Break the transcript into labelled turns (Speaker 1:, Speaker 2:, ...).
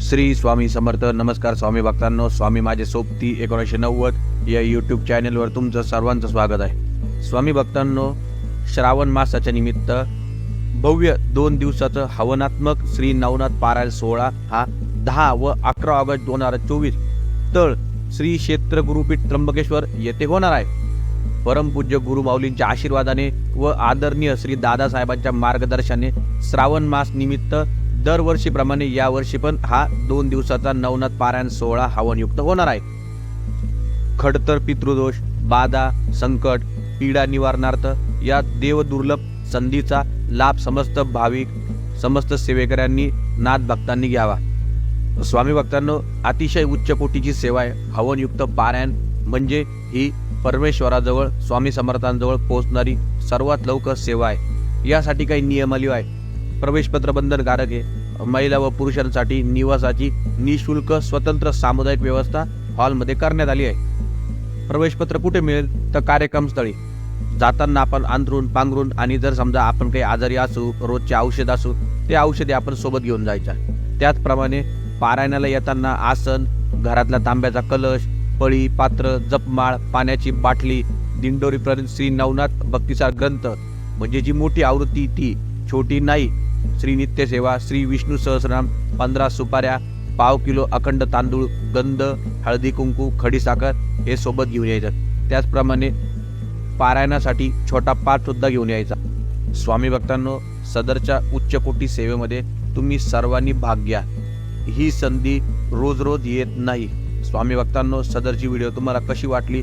Speaker 1: श्री स्वामी समर्थ. नमस्कार स्वामी भक्तांनो. स्वामी माझे सोबती एकोणीसशे नव्वद या यूट्यूब चॅनलवर तुमचं सर्वांचं स्वागत आहे. स्वामी भक्तांनो श्रावण मासाच्या निमित्त भव्य दोन दिवसाचं हवनात्मक श्री नवनाथ पारायण सोहळा हा दहा व अकरा ऑगस्ट दोन हजार चोवीस तळ श्री क्षेत्र गुरुपीठ त्र्यंबकेश्वर येथे होणार आहे. परमपूज्य गुरुमाऊलींच्या आशीर्वादाने व आदरणीय श्री दादासाहेबांच्या मार्गदर्शनाने श्रावण मास निमित्त दरवर्षीप्रमाणे यावर्षी पण हा दोन दिवसाचा नवनाथ पारायण सोहळा हवनयुक्त होणार आहे. खडतर पितृदोष बाधा संकट पीडा निवारणार्थ या देवदुर्लभ संधीचा लाभ समस्त भाविक समस्त सेवेकऱ्यांनी नाथ भक्तांनी घ्यावा. स्वामी भक्तांनो अतिशय उच्च कोटीची सेवा आहे. हवनयुक्त पारायण म्हणजे ही परमेश्वराजवळ स्वामी समर्थांजवळ पोहोचणारी सर्वात लवकर सेवा आहे. यासाठी काही नियमावली आहे प्रवेशपत्र बंधनकारक आहे. महिला व पुरुषांसाठी निवासाची निशुल्क स्वतंत्र सामुदायिक व्यवस्था हॉलमध्ये करण्यात आली आहे. प्रवेशपत्र कुठे मिळेल? तर कार्यक्रमस्थळी. जाताना आपण अंथरून पांघरून आणि जर समजा आपण काही आजारी असू रोजचे औषध असू ते औषधे आपण सोबत घेऊन जायच्या. त्याचप्रमाणे पारायणाला येताना आसन घरातला तांब्याचा कलश पळी पात्र जपमाळ पाण्याची बाटली दिंडोरीपर्यंत श्री नवनाथ भक्तीचा ग्रंथ. म्हणजे जी मोठी आवृत्ती ती छोटी नाही श्री नित्यसेवा श्री विष्णू सहस्रनाम पंधरा सुपाऱ्या पाव किलो अखंड तांदूळ गंध हळदी कुंकू खडीसाखर हे सोबत घेऊन यायचं. त्याचप्रमाणे पारायणासाठी छोटा पाठसुद्धा घेऊन यायचा. स्वामी भक्तांनो सदरच्या उच्चकोटी सेवेमध्ये तुम्ही सर्वांनी भाग घ्या. ही संधी रोज रोज येत नाही. स्वामी भक्तांनो सदरची व्हिडिओ तुम्हाला कशी वाटली?